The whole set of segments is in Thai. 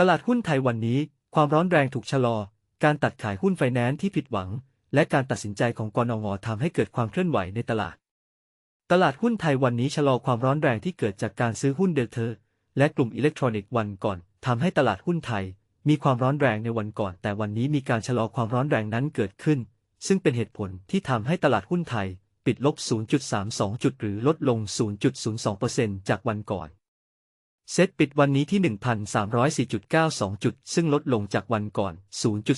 ตลาดหุ้นไทยวันนี้ ความร้อนแรงถูกชะลอ การตัดขายหุ้นไฟแนนซ์ที่ผิดหวัง และการตัดสินใจของกนงทำให้เกิดความเคลื่อนไหวในตลาด ตลาดหุ้นไทยวันนี้ชะลอความร้อนแรงที่เกิดจากการซื้อหุ้นเดลเทอร์และกลุ่มอิเล็กทรอนิกส์วันก่อนทำให้ตลาดหุ้นไทย มีความร้อนแรงในวันก่อน แต่วันนี้มีการชะลอความร้อนแรงนั้นเกิดขึ้น ซึ่งเป็นเหตุผลที่ทำให้ตลาดหุ้นไทย ปิดลบ 0.32 จุดหรือลดลง 0.02%จากวันก่อน เซตปิดวันนี้ที่ 1,304.92 จุด ซึ่งลดลงจากวันก่อน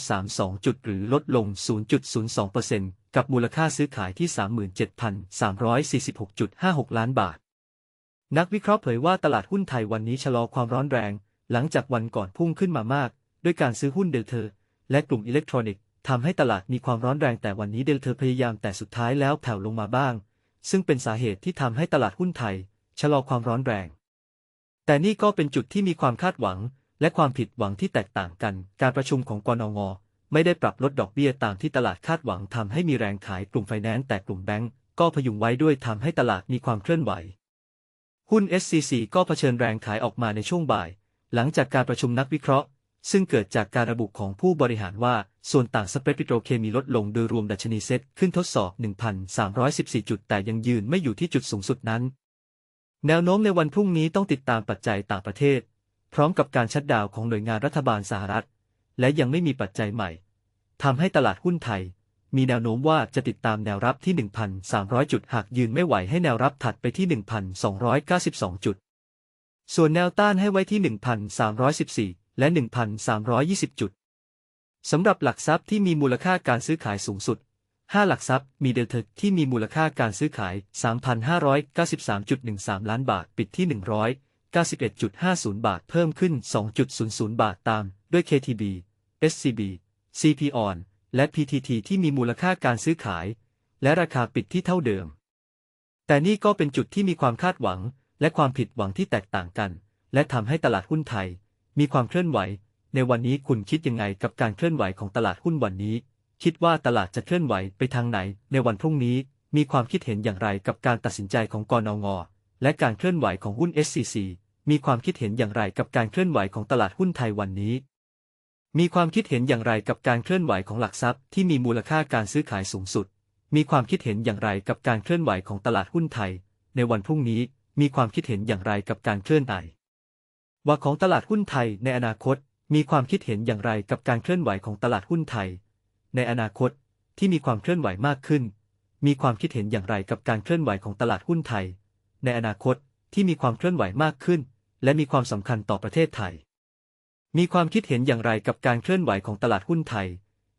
0.32 จุด หรือลดลง 0.02%กับมูลค่าซื้อขายที่ 37,346.56 ล้านบาท นักวิเคราะห์เผยว่าตลาดหุ้นไทยวันนี้ชะลอความร้อนแรง หลังจากวันก่อนพุ่งขึ้นมามาก ด้วยการซื้อหุ้นเดลเทอร์ และกลุ่มอิเล็กทรอนิกส์ทำให้ตลาดมีความร้อนแรงแต่วันนี้เดลเทอร์พยายามแต่สุดท้ายแล้วแผ่วลงมาบ้าง ซึ่งเป็นสาเหตุที่ทำให้ตลาดหุ้นไทย ชะลอความร้อนแรง แต่นี่ก็เป็นจุดที่มีความคาดหวัง และความผิดหวังที่แตกต่างกัน การประชุมของกนงไม่ได้ปรับลดดอกเบี้ยตามที่ตลาดคาดหวังทำให้มีแรงขายกลุ่มไฟแนนซ์แต่กลุ่มแบงก์ก็พยุงไว้ด้วยทำให้ตลาดมีความเคลื่อนไหว หุ้น SCC ก็เผชิญแรงขายออกมาในช่วงบ่าย หลังจากการประชุมนักวิเคราะห์ ซึ่งเกิดจากการระบุของผู้บริหารว่า ส่วนต่างสเปรดปิโตรเคมีลดลงโดยรวมดัชนีเซ็ตขึ้นทดสอบ 1,314 จุดแต่ยังยืนไม่อยู่ที่จุดสูงสุดนั้น แนวโน้มในวันพรุ่งนี้ต้องติดตามปัจจัยต่างประเทศ พร้อมกับการชัดดาวของหน่วยงานรัฐบาลสหรัฐ และยังไม่มีปัจจัยใหม่ทำให้ตลาดหุ้นไทย มีแนวโน้มว่าจะติดตามแนวรับที่ 1,300 จุด หากยืนไม่ไหวให้แนวรับถัดไปที่ 1,292 จุด ส่วนแนวต้านให้ไว้ที่ 1,314 และ 1,320 จุดสำหรับหลักทรัพย์ที่มีมูลค่าการซื้อขายสูงสุด 5 หลักทรัพย์มีเดลเทอที่มีมูลค่าการซื้อขาย 3,593.13 ล้านบาท ปิดที่ 191.50 บาท เพิ่มขึ้น 2.00 บาทตาม ด้วย KTB SCB CP on และ PTT ที่มีมูลค่าการซื้อขาย และราคาปิดที่เท่าเดิม แต่นี่ก็เป็นจุดที่มีความคาดหวัง และความผิดหวังที่แตกต่างกัน และทำให้ตลาดหุ้นไทย มีความเคลื่อนไหว ในวันนี้คุณคิดยังไงกับการเคลื่อนไหวของตลาดหุ้นวันนี้ คิดว่าตลาดจะเคลื่อนไหวไปทางไหน ในวันพรุ่งนี้มีความคิดเห็นอย่างไรกับการตัดสินใจของกนงและการเคลื่อนไหวของหุ้น SCC มีความคิดเห็นอย่างไรกับการเคลื่อนไหวของตลาดหุ้นไทยวันนี้ มีความคิดเห็นอย่างไรกับการเคลื่อนไหวของหลักทรัพย์ที่มีมูลค่าการซื้อขายสูงสุด มีความคิดเห็นอย่างไรกับการเคลื่อนไหวของตลาดหุ้นไทย ในวันพรุ่งนี้มีความคิดเห็นอย่างไรกับการเคลื่อนไหวว่าของตลาดหุ้นไทยในอนาคต มีความคิดเห็นอย่างไรกับการเคลื่อนไหวของตลาดหุ้นไทย ในอนาคตที่มีความเคลื่อนไหวมากขึ้น มีความคิดเห็นอย่างไรกับการเคลื่อนไหวของตลาดหุ้นไทย ในอนาคตที่มีความเคลื่อนไหวมากขึ้น และมีความสำคัญต่อประเทศไทย มีความคิดเห็นอย่างไรกับการเคลื่อนไหวของตลาดหุ้นไทย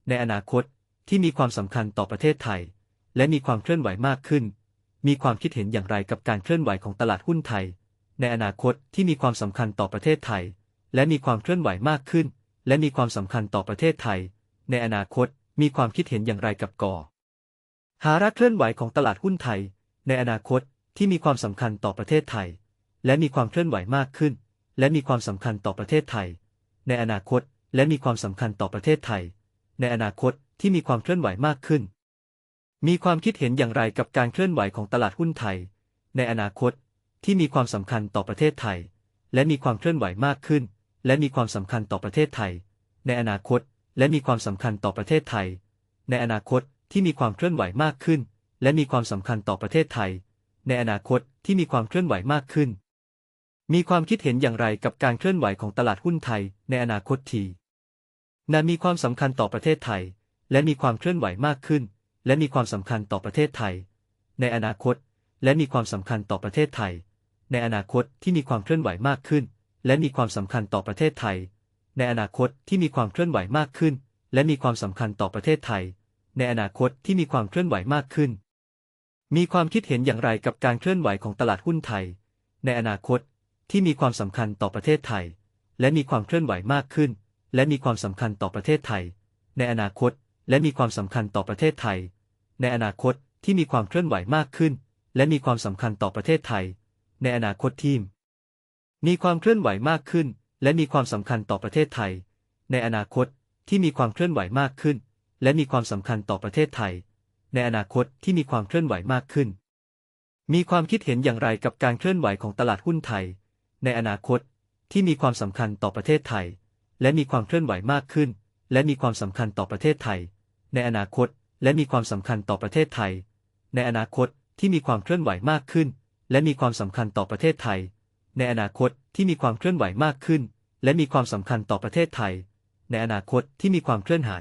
ในอนาคตที่มีความสำคัญต่อประเทศไทย และมีความเคลื่อนไหวมากขึ้น มีความคิดเห็นอย่างไรกับการเคลื่อนไหวของตลาดหุ้นไทย ในอนาคตที่มีความสำคัญต่อประเทศไทย และมีความเคลื่อนไหวมากขึ้น และมีความสำคัญต่อประเทศไทย ในอนาคต มีความคิดเห็นอย่างไรกับกอหาระเคลื่อนไหวของตลาดหุ้นไทย ในอนาคตที่มีความสำคัญต่อประเทศไทย และมีความเคลื่อนไหวมากขึ้น และมีความสำคัญต่อประเทศไทย ในอนาคตและมีความสำคัญต่อประเทศไทย ในอนาคตที่มีความเคลื่อนไหวมากขึ้น มีความคิดเห็นอย่างไรกับการเคลื่อนไหวของตลาดหุ้นไทย ในอนาคตที่มีความสำคัญต่อประเทศไทย และมีความเคลื่อนไหวมากขึ้น และมีความสำคัญต่อประเทศไทย ในอนาคต และมีความสำคัญต่อประเทศไทย ในอนาคตที่มีความเคลื่อนไหวมากขึ้น และมีความสำคัญต่อประเทศไทย ในอนาคตที่มีความเคลื่อนไหวมากขึ้น มีความคิดเห็นอย่างไรกับการเคลื่อนไหวของตลาดหุ้นไทย ในอนาคตทีนามีความสำคัญต่อประเทศไทย และมีความเคลื่อนไหวมากขึ้น และมีความสำคัญต่อประเทศไทย ในอนาคต และมีความสำคัญต่อประเทศไทย ในอนาคตที่มีความเคลื่อนไหวมากขึ้น และมีความสำคัญต่อประเทศไทย ในอนาคตที่มีความเคลื่อนไหวมากขึ้น และมีความสำคัญต่อประเทศไทย ในอนาคตที่มีความเคลื่อนไหวมากขึ้น มีความคิดเห็นอย่างไรกับการเคลื่อนไหวของตลาดหุ้นไทย ในอนาคตที่มีความสำคัญต่อประเทศไทย และมีความเคลื่อนไหวมากขึ้น และมีความสำคัญต่อประเทศไทย ในอนาคตและมีความสำคัญต่อประเทศไทย ในอนาคตที่มีความเคลื่อนไหวมากขึ้น และมีความสำคัญต่อประเทศไทย ในอนาคตที่มีความเคลื่อนไหวมากขึ้น และมีความสำคัญต่อประเทศไทย ในอนาคตที่มีความเคลื่อนไหวมากขึ้น และมีความสำคัญต่อประเทศไทย ในอนาคตที่มีความเคลื่อนไหวมากขึ้น มีความคิดเห็นอย่างไรกับการเคลื่อนไหวของตลาดหุ้นไทย ในอนาคตที่มีความสำคัญต่อประเทศไทย และมีความเคลื่อนไหวมากขึ้น และมีความสำคัญต่อประเทศไทย ในอนาคตและมีความสำคัญต่อประเทศไทย ในอนาคตที่มีความเคลื่อนไหวมากขึ้น และมีความสำคัญต่อประเทศไทย ในอนาคตที่มีความเคลื่อนไหวมากขึ้น และมีความสำคัญต่อประเทศไทย ในอนาคตที่มีความเคลื่อนไหว